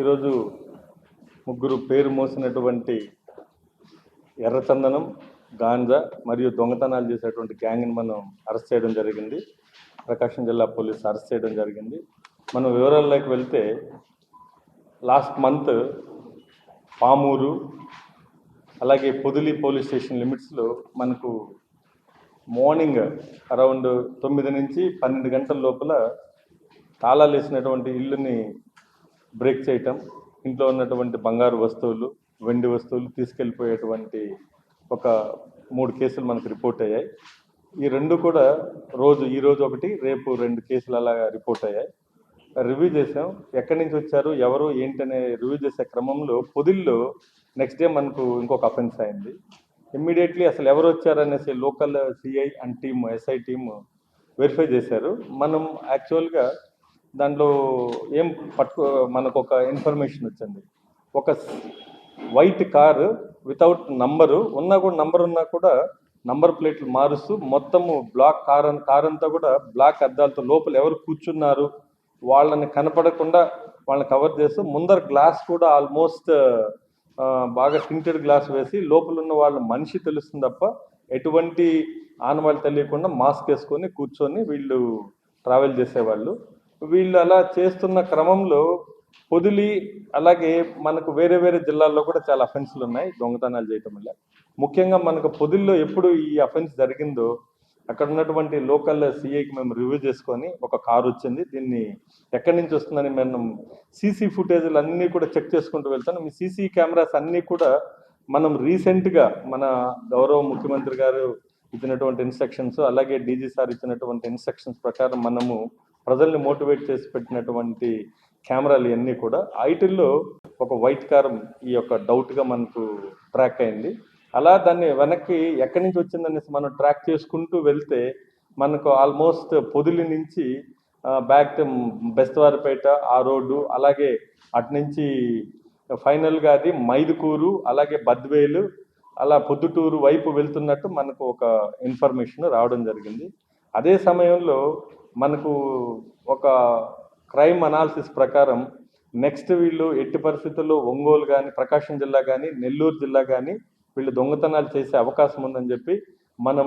ఈరోజు ముగ్గురు పేరు మోసినటువంటి ఎర్రచందనం గాంజా మరియు దొంగతనాలు చేసేటువంటి గ్యాంగ్ని మనం అరెస్ట్ చేయడం జరిగింది. ప్రకాశం జిల్లా పోలీసు అరెస్ట్ చేయడం జరిగింది. మనం వివరాల్లోకి వెళ్తే లాస్ట్ మంత్ పామూరు అలాగే పొదిలి పోలీస్ స్టేషన్ లిమిట్స్లో మనకు మార్నింగ్ అరౌండ్ తొమ్మిది నుంచి పన్నెండు గంటల లోపల తాళాలు వేసినటువంటి ఇల్లుని బ్రేక్ చేయటం ఇంట్లో ఉన్నటువంటి బంగారు వస్తువులు వెండి వస్తువులు తీసుకెళ్ళిపోయేటువంటి ఒక మూడు కేసులు మనకు రిపోర్ట్ అయ్యాయి. ఈ రెండు కూడా రోజు ఈ రోజు ఒకటి రేపు రెండు కేసులు అలాగా రిపోర్ట్ అయ్యాయి. రివ్యూ చేసాం ఎక్కడి నుంచి వచ్చారు ఎవరు ఏంటనే రివ్యూ చేసే క్రమంలో పొదిల్లో నెక్స్ట్ డే మనకు ఇంకొక అఫెన్స్ అయింది. ఇమ్మీడియట్లీ అసలు ఎవరు వచ్చారనేసి local CI and team SI team verify చేశారు. మనం యాక్చువల్గా దాంట్లో ఏం పట్టుకో మనకు ఒక ఇన్ఫర్మేషన్ వచ్చింది. ఒక వైట్ కారు వితౌట్ నంబరు ఉన్నా కూడా నంబర్ ఉన్నా కూడా నంబర్ ప్లేట్లు మారుస్తూ మొత్తము బ్లాక్ కార్ కార్ అంతా కూడా బ్లాక్ అద్దాలతో లోపల ఎవరు కూర్చున్నారు వాళ్ళని కనపడకుండా వాళ్ళని కవర్ చేస్తూ ముందర గ్లాస్ కూడా ఆల్మోస్ట్ బాగా టింటెడ్ గ్లాస్ వేసి లోపల ఉన్న వాళ్ళ మనిషి తెలుస్తుంది తప్ప ఎటువంటి ఆనవాళ్ళు తెలియకుండా మాస్క్ వేసుకొని కూర్చొని వీళ్ళు ట్రావెల్ చేసేవాళ్ళు. వీళ్ళు అలా చేస్తున్న క్రమంలో పొదిలి అలాగే మనకు వేరే వేరే జిల్లాల్లో కూడా చాలా అఫెన్స్లు ఉన్నాయి దొంగతనాలు చేయటం వల్ల. ముఖ్యంగా మనకు పొదిల్లో ఎప్పుడు ఈ అఫెన్స్ జరిగిందో అక్కడ ఉన్నటువంటి లోకల్ సిఐకి మేము రివ్యూ చేసుకొని ఒక కారు వచ్చింది. దీన్ని ఎక్కడి నుంచి వస్తుందని మనం సీసీ ఫుటేజ్లు అన్నీ కూడా చెక్ చేసుకుంటూ వెళ్తాను. మీ సీసీ కెమెరాస్ అన్నీ కూడా మనం రీసెంట్గా మన గౌరవ ముఖ్యమంత్రి గారు ఇచ్చినటువంటి ఇన్స్ట్రక్షన్స్ అలాగే డీజీ సార్ ఇచ్చినటువంటి ఇన్స్ట్రక్షన్స్ ప్రకారం మనము ప్రజల్ని మోటివేట్ చేసి పెట్టినటువంటి కెమెరాలు ఇవన్నీ కూడా ఐటిల్లో ఒక వైట్ కారం ఈ యొక్క డౌట్గా మనకు ట్రాక్ అయింది. అలా దాన్ని వెనక్కి ఎక్కడి నుంచి వచ్చిందనేసి మనం ట్రాక్ చేసుకుంటూ వెళ్తే మనకు ఆల్మోస్ట్ పొదిలి నుంచి బ్యాక్ బెస్తవారిపేట ఆ రోడ్డు అలాగే అటు నుంచి ఫైనల్గా అది మైదుకూరు అలాగే బద్వేలు అలా పొద్దుటూరు వైపు వెళ్తున్నట్టు మనకు ఒక ఇన్ఫర్మేషన్ రావడం జరిగింది. అదే సమయంలో మనకు ఒక క్రైమ్ అనాలిసిస్ ప్రకారం నెక్స్ట్ వీళ్ళు ఎట్టి పరిస్థితుల్లో ఒంగోలు కానీ ప్రకాశం జిల్లా కానీ నెల్లూరు జిల్లా కానీ వీళ్ళు దొంగతనాలు చేసే అవకాశం ఉందని చెప్పి మనం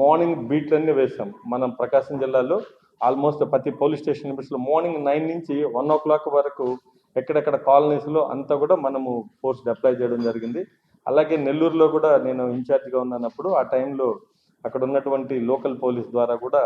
మార్నింగ్ బీట్లన్నీ వేసాం మనం ప్రకాశం జిల్లాలో ఆల్మోస్ట్ ప్రతి పోలీస్ స్టేషన్ లిమిట్స్లో మార్నింగ్ నైన్ నుంచి వన్ ఓ క్లాక్ వరకు ఎక్కడెక్కడ కాలనీస్లో అంతా కూడా మనము ఫోర్స్ డిప్లాయ్ చేయడం జరిగింది. అలాగే నెల్లూరులో కూడా నేను ఇన్ఛార్జ్గా ఉన్నప్పుడు ఆ టైంలో అక్కడ ఉన్నటువంటి లోకల్ పోలీస్ ద్వారా కూడా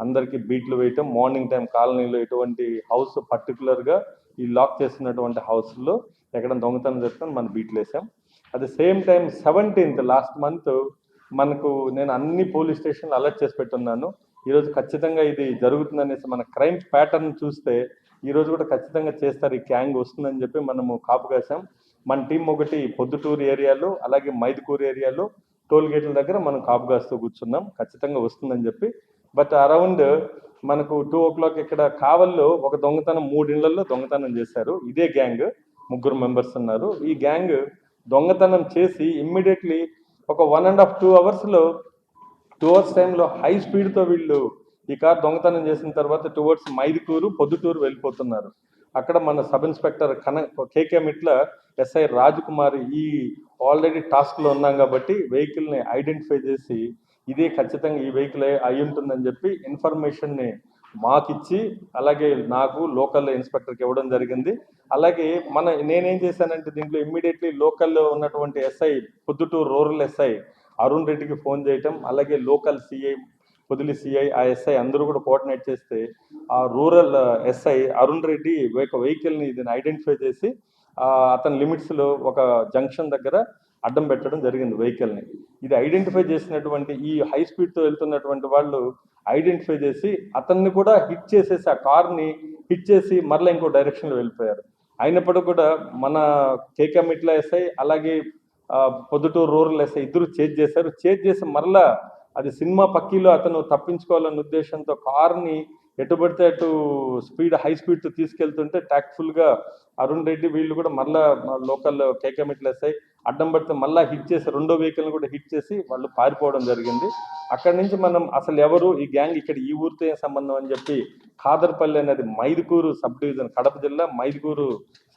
అందరికీ బీట్లు వేయటం మార్నింగ్ టైం కాలనీలో ఎటువంటి హౌస్ పర్టికులర్గా ఈ లాక్ చేస్తున్నటువంటి హౌస్లో ఎక్కడ దొంగతనం జరుగుతుంది మనం బీట్లు వేసాం. At the same time seventeenth last month మనకు నేను అన్ని పోలీస్ స్టేషన్లు అలర్ట్ చేసి పెట్టున్నాను. ఈరోజు ఖచ్చితంగా ఇది జరుగుతుందనేసి మన క్రైమ్ ప్యాటర్న్ చూస్తే ఈరోజు కూడా ఖచ్చితంగా చేస్తారు ఈ క్యాంగ్ వస్తుందని చెప్పి మనము కాపు కాసాం మన టీం ఒకటి పొద్దుటూరు ఏరియాలో అలాగే మైదుకూరు ఏరియాలో టోల్ గేట్ల దగ్గర మనం కాపు కాస్తూ కూర్చున్నాం. ఖచ్చితంగా వస్తుందని చెప్పి. బట్ అరౌండ్ మనకు టూ ఓ క్లాక్ ఇక్కడ కావల్లో ఒక దొంగతనం మూడిళ్ళలో దొంగతనం చేశారు. ఇదే గ్యాంగ్. ముగ్గురు మెంబర్స్ ఉన్నారు. ఈ గ్యాంగ్ దొంగతనం చేసి ఇమ్మీడియట్లీ ఒక వన్ అండ్ హాఫ్ టూ అవర్స్లో టూ అవర్స్ టైంలో హై స్పీడ్తో వీళ్ళు ఈ కార్ దొంగతనం చేసిన తర్వాత టువర్డ్స్ మైదుకూరు పొద్దుటూరు వెళ్ళిపోతున్నారు. అక్కడ మన సబ్ ఇన్స్పెక్టర్ కన K K Mitla SI Raj Kumar ఈ ఆల్రెడీ టాస్క్లో ఉన్నాం కాబట్టి వెహికల్ని ఐడెంటిఫై చేసి ఇదే ఖచ్చితంగా ఈ వెహికల్ అయి ఉంటుందని చెప్పి ఇన్ఫర్మేషన్ని మాకిచ్చి అలాగే నాకు లోకల్ ఇన్స్పెక్టర్కి ఇవ్వడం జరిగింది. అలాగే మన నేనేం చేశానంటే దీంట్లో ఇమ్మీడియట్లీ లోకల్లో ఉన్నటువంటి SI Proddatur rural SI Arun రెడ్డికి ఫోన్ చేయటం అలాగే లోకల్ సిఐ పొదిలి సిఐ ఆ ఎస్ఐ అందరూ కూడా కోఆర్డినేట్ చేస్తే ఆ rural uh, SI Arun Reddy ఒక వెహికల్ని దీన్ని ఐడెంటిఫై చేసి అతని లిమిట్స్లో ఒక జంక్షన్ దగ్గర అడ్డం పెట్టడం జరిగింది వెహికల్ని ఇది ఐడెంటిఫై చేసినటువంటి ఈ హై స్పీడ్తో వెళ్తున్నటువంటి వాళ్ళు ఐడెంటిఫై చేసి అతన్ని కూడా హిట్ చేసేసి ఆ కార్ని హిట్ చేసి మరలా ఇంకో డైరెక్షన్లో వెళ్ళిపోయారు. అయినప్పటికీ కూడా మన కేకే మిట్ల ఎస్ఐ అలాగే పొద్దుటూరు రూరల్ ఎస్ఐ ఇద్దరు చేజ్ చేశారు. చేజ్ చేసి మరలా అది సినిమా పక్కీలో అతను తప్పించుకోవాలన్న ఉద్దేశంతో కార్ని ఎటు పడితే అటు స్పీడ్ హై స్పీడ్తో తీసుకెళ్తుంటే ట్యాక్ట్ఫుల్గా అరుణ్ రెడ్డి వీళ్ళు కూడా మళ్ళా లోకల్ కేకమిట్లు వేస్తాయి అడ్డం పడితే మళ్ళీ హిట్ చేసి రెండో వెహికల్ని కూడా హిట్ చేసి వాళ్ళు పారిపోవడం జరిగింది. అక్కడి నుంచి మనం అసలు ఎవరు ఈ గ్యాంగ్ ఇక్కడ ఈ ఊరితో ఏం సంబంధం అని చెప్పి ఖాదర్పల్లి అనేది మైదుకూరు సబ్ డివిజన్ కడప జిల్లా మైదుకూరు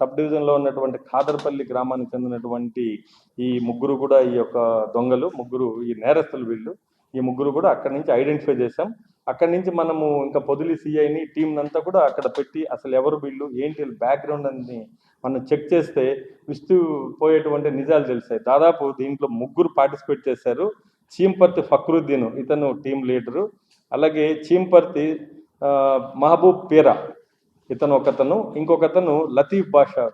సబ్ డివిజన్లో ఉన్నటువంటి ఖాదర్పల్లి గ్రామానికి చెందినటువంటి ఈ ముగ్గురు కూడా ఈ యొక్క దొంగలు ముగ్గురు ఈ నేరస్తులు వీళ్ళు. ఈ ముగ్గురు కూడా అక్కడి నుంచి ఐడెంటిఫై చేశాం. అక్కడి నుంచి మనము ఇంకా పొదిలి సిఐని టీం అంతా కూడా అక్కడ పెట్టి అసలు ఎవరు వీళ్ళు ఏంటి బ్యాక్గ్రౌండ్ అని మనం చెక్ చేస్తే విస్తూ పోయేటువంటి నిజాలు తెలిసాయి దాదాపు దీంట్లో ముగ్గురు పార్టిసిపేట్ చేశారు. చీంపర్తి ఫక్రుద్దీన్ ఇతను టీం లీడరు. అలాగే చీంపర్తి మహబూబ్ పీరా ఇతను ఒకతను. ఇంకొకతను లతీఫ్ బాషా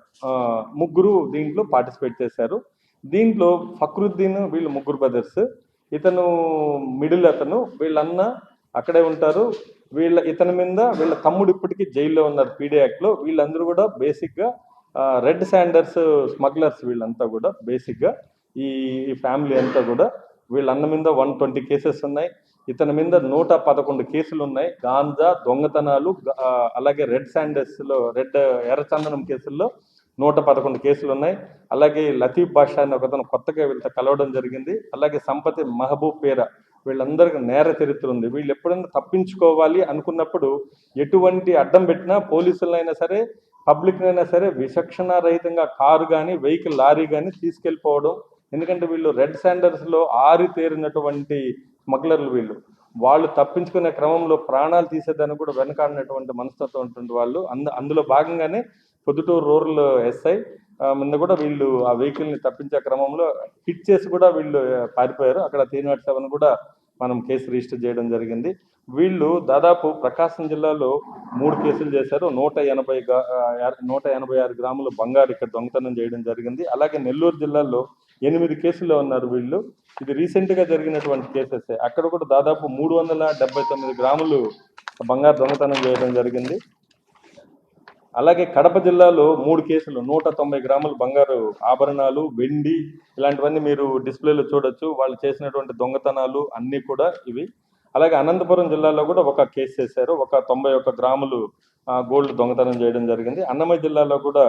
ముగ్గురు దీంట్లో పార్టిసిపేట్ చేశారు. దీంట్లో ఫక్రుద్దీన్ వీళ్ళు ముగ్గురు బ్రదర్స్. ఇతను మిడిల్ అతను వీళ్ళన్న అక్కడే ఉంటారు. వీళ్ళ ఇతని మీద వీళ్ళ తమ్ముడు ఇప్పటికీ జైల్లో ఉన్నారు పీడీ యాక్ట్లో. వీళ్ళందరూ కూడా బేసిక్గా రెడ్ శాండర్స్ స్మగ్లర్స్ వీళ్ళంతా కూడా బేసిక్గా ఈ ఫ్యామిలీ అంతా కూడా వీళ్ళ అన్న మీద వన్ ట్వంటీ కేసెస్ ఉన్నాయి. ఇతని మీద నూట పదకొండు కేసులు ఉన్నాయి. గాంజా దొంగతనాలు అలాగే రెడ్ శాండర్స్లో రెడ్ ఎర్రచందనం కేసుల్లో నూట పదకొండు కేసులు ఉన్నాయి. అలాగే లతీఫ్ బాషా అని ఒకతను కొత్తగా వీళ్ళతో కలవడం జరిగింది. అలాగే సంపతి మహబూబ్ పేర వీళ్ళందరికీ నేర చరిత్ర ఉంది. వీళ్ళు ఎప్పుడైనా తప్పించుకోవాలి అనుకున్నప్పుడు ఎటువంటి అడ్డం పెట్టినా పోలీసులైనా సరే పబ్లిక్నైనా సరే విచక్షణ రహితంగా కారు కానీ వెహికల్ లారీ కానీ తీసుకెళ్ళిపోవడం. ఎందుకంటే వీళ్ళు రెడ్ శాండర్స్లో ఆరి తేరినటువంటి స్మగ్లర్లు వీళ్ళు. వాళ్ళు తప్పించుకునే క్రమంలో ప్రాణాలు తీసేదానికి కూడా వెనకాడినటువంటి మనస్తత్వం ఉంటుంది వాళ్ళు. అందు అందులో భాగంగానే పొద్దుటూరు రూరల్ ఎస్ఐ ముందు కూడా వీళ్ళు ఆ వెహికల్ని తప్పించే క్రమంలో హిట్ చేసి కూడా వీళ్ళు పారిపోయారు. అక్కడ త్రీ నాట్ సెవెన్ కూడా మనం కేసు రిజిస్టర్ చేయడం జరిగింది. వీళ్ళు దాదాపు ప్రకాశం జిల్లాలో మూడు కేసులు చేశారు. నూట ఎనభై నూట ఎనభై ఆరు గ్రాముల బంగారు ఇక్కడ దొంగతనం చేయడం జరిగింది. అలాగే నెల్లూరు జిల్లాలో ఎనిమిది కేసుల్లో ఉన్నారు వీళ్ళు. ఇది రీసెంట్గా జరిగినటువంటి కేసెస్ అక్కడ కూడా దాదాపు మూడు వందల డెబ్బై తొమ్మిది గ్రాములు బంగారు దొంగతనం చేయడం జరిగింది. అలాగే కడప జిల్లాలో మూడు కేసులు నూట తొంభై గ్రాముల బంగారు ఆభరణాలు వెండి ఇలాంటివన్నీ మీరు డిస్ప్లేలో చూడొచ్చు. వాళ్ళు చేసినటువంటి దొంగతనాలు అన్నీ కూడా ఇవి. అలాగే అనంతపురం జిల్లాలో కూడా ఒక కేసు చేశారు. ఒక తొంభై ఒక్క గ్రాములు గోల్డ్ దొంగతనం చేయడం జరిగింది. అన్నమయ్య జిల్లాలో కూడా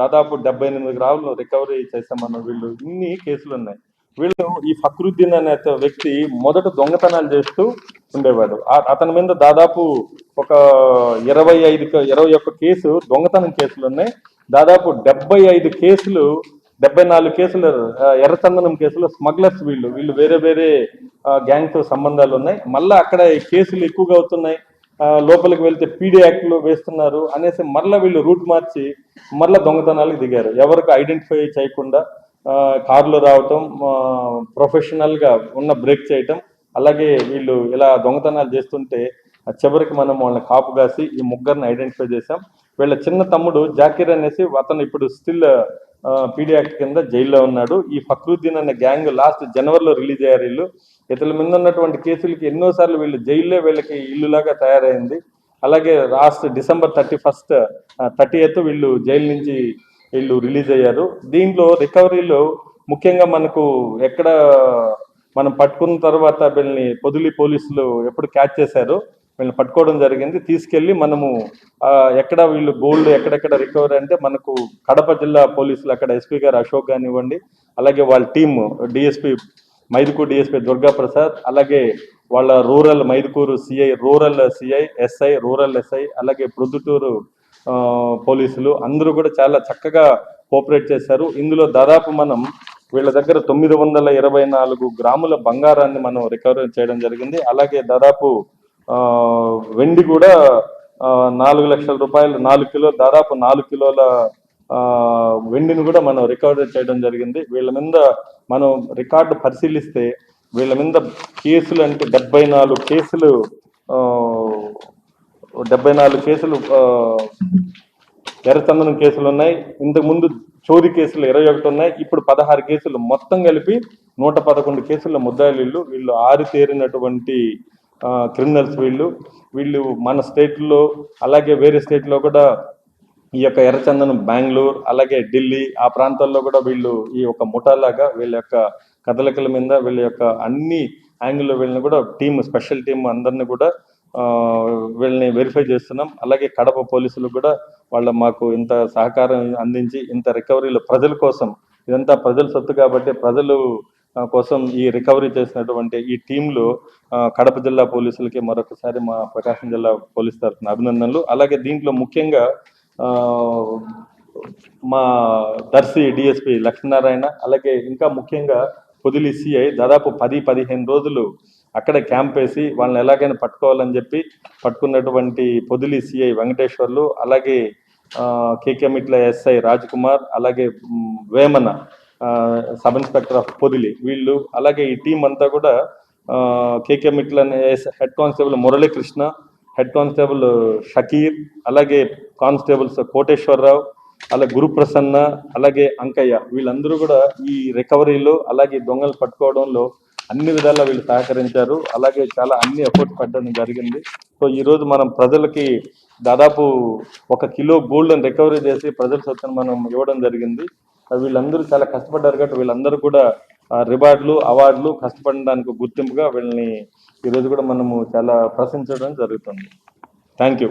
దాదాపు డెబ్బై ఎనిమిది గ్రాములు రికవరీ చేశామన్న వీళ్ళు. ఇన్ని కేసులు ఉన్నాయి. వీళ్ళు ఈ ఫక్రుద్దీన్ అనే వ్యక్తి మొదట దొంగతనాలు చేస్తూ ఉండేవాడు. అతని మీద దాదాపు ఒక ఇరవై ఐదు ఇరవై ఒక్క కేసు దొంగతనం కేసులు ఉన్నాయి. దాదాపు డెబ్బై ఐదు కేసులు డెబ్బై నాలుగు కేసులు ఎర్రచందనం కేసులు స్మగ్లర్స్ వీళ్ళు వీళ్ళు వేరే వేరే గ్యాంగ్తో సంబంధాలు ఉన్నాయి. మళ్ళీ అక్కడ ఈ కేసులు ఎక్కువగా అవుతున్నాయి. లోపలికి వెళ్తే పీడీ యాక్ట్లు వేస్తున్నారు అనేసి మరలా వీళ్ళు రూట్ మార్చి మరలా దొంగతనాలకు దిగారు. ఎవరికి ఐడెంటిఫై చేయకుండా కార్లు రావటం ప్రొఫెషనల్గా ఉన్న బ్రేక్ చేయటం అలాగే వీళ్ళు ఇలా దొంగతనాలు చేస్తుంటే చివరికి మనం వాళ్ళని కాపు కాసి ఈ ముగ్గురిని ఐడెంటిఫై చేసాం వీళ్ళ చిన్న తమ్ముడు జాకీర్ అనేసి అతను ఇప్పుడు స్టిల్ పీడీ యాక్ట్ కింద జైల్లో ఉన్నాడు. ఈ ఫక్రుద్దీన్ అనే గ్యాంగ్ లాస్ట్ జనవరిలో రిలీజ్ అయ్యారు వీళ్ళు. ఇతరుల మీద ఉన్నటువంటి కేసులకి ఎన్నోసార్లు వీళ్ళు జైల్లో వీళ్ళకి ఇల్లులాగా తయారైంది. అలాగే last December thirty first thirty eighth వీళ్ళు జైలు నుంచి వీళ్ళు రిలీజ్ అయ్యారు. దీంట్లో రికవరీలో ముఖ్యంగా మనకు ఎక్కడ మనం పట్టుకున్న తర్వాత వీళ్ళని పొదిలి పోలీసులు ఎప్పుడు క్యాచ్ చేశారో వీళ్ళని పట్టుకోవడం జరిగింది. తీసుకెళ్ళి మనము ఎక్కడ వీళ్ళు గోల్డ్ ఎక్కడెక్కడ రికవరీ అంటే మనకు కడప జిల్లా పోలీసులు అక్కడ ఎస్పీ గారు అశోక్ కానివ్వండి అలాగే వాళ్ళ team DSP Mydukur DSP Durga Prasad అలాగే వాళ్ళ rural Mydukur CI rural CI SI rural SI అలాగే ప్రొద్దుటూరు పోలీసులు అందరూ కూడా చాలా చక్కగా కోఆపరేట్ చేశారు. ఇందులో దాదాపు మనం వీళ్ళ దగ్గర తొమ్మిది వందల ఇరవై నాలుగు గ్రాముల బంగారాన్ని మనం రికవర్ చేయడం జరిగింది. అలాగే దాదాపు వెండి కూడా నాలుగు లక్షల రూపాయలు నాలుగు కిలో దాదాపు నాలుగు కిలోల వెండిని కూడా మనం రికవరీ చేయడం జరిగింది. వీళ్ళ మీద మనం రికార్డు పరిశీలిస్తే వీళ్ళ మీద కేసులు అంటే డెబ్బై నాలుగు కేసులు డెబ్బై నాలుగు కేసులు ఎర్రచందనం కేసులు ఉన్నాయి. ఇంతకు ముందు చోరీ కేసులు ఇరవై ఒకటి ఉన్నాయి. ఇప్పుడు పదహారు కేసులు మొత్తం కలిపి నూట పదకొండు కేసుల ముద్దాయిలు. వీళ్ళు వీళ్ళు ఆరితేరినటువంటి క్రిమినల్స్ వీళ్ళు. వీళ్ళు మన స్టేట్లో అలాగే వేరే స్టేట్లో కూడా ఈ యొక్క ఎర్రచందనం బెంగళూరు అలాగే ఢిల్లీ ఆ ప్రాంతాల్లో కూడా వీళ్ళు ఈ యొక్క ముఠాలాగా వీళ్ళ యొక్క కదలికల మీద వీళ్ళ యొక్క అన్ని యాంగిల్లో వీళ్ళని కూడా టీం స్పెషల్ టీం అందరిని కూడా వీళ్ళని వెరిఫై చేస్తున్నాం. అలాగే కడప పోలీసులు కూడా వాళ్ళ మాకు ఇంత సహకారం అందించి ఇంత రికవరీలు ప్రజల కోసం ఇదంతా ప్రజల సొత్తు కాబట్టి ప్రజలు కోసం ఈ రికవరీ చేసినటువంటి ఈ టీంలో కడప జిల్లా పోలీసులకి మరొకసారి మా ప్రకాశం జిల్లా పోలీస్ తరఫున అభినందనలు. అలాగే దీంట్లో ముఖ్యంగా మా దర్శి డిఎస్పి లక్ష్మీనారాయణ అలాగే ఇంకా ముఖ్యంగా పొదిలి సిఐ దాదాపు పది పదిహేను రోజులు అక్కడే క్యాంప్ వేసి వాళ్ళని ఎలాగైనా పట్టుకోవాలని చెప్పి పట్టుకున్నటువంటి పొదిలి సిఐ వెంకటేశ్వర్లు అలాగే కేకేమిట్ల ఎస్ఐ రాజ్ కుమార్ అలాగే Vemana sub inspector of Podili వీళ్ళు అలాగే ఈ టీం అంతా కూడా ఆ, K K Mitla head constable Muralikrishna head constable Shakir అలాగే కానిస్టేబుల్స్ కోటేశ్వరరావు అలాగే గురుప్రసన్న అలాగే అంకయ్య వీళ్ళందరూ కూడా ఈ రికవరీలో అలాగే దొంగలు పట్టుకోవడంలో అన్ని విధాలా వీళ్ళు సహకరించారు. అలాగే చాలా అన్ని ఎఫర్ట్ పెట్టడం జరిగింది. సో ఈరోజు మనం ప్రజలకి దాదాపు ఒక కిలో గోల్డ్ రికవరీ చేసి ప్రజల సొత్తును మనం ఇవ్వడం జరిగింది. వీళ్ళందరూ చాలా కష్టపడ్డారు కాబట్టి వీళ్ళందరూ కూడా రివార్డులు అవార్డులు కష్టపడడానికి గుర్తింపుగా వీళ్ళని ఈరోజు కూడా మనము చాలా ప్రశంసించడం జరుగుతుంది. Thank you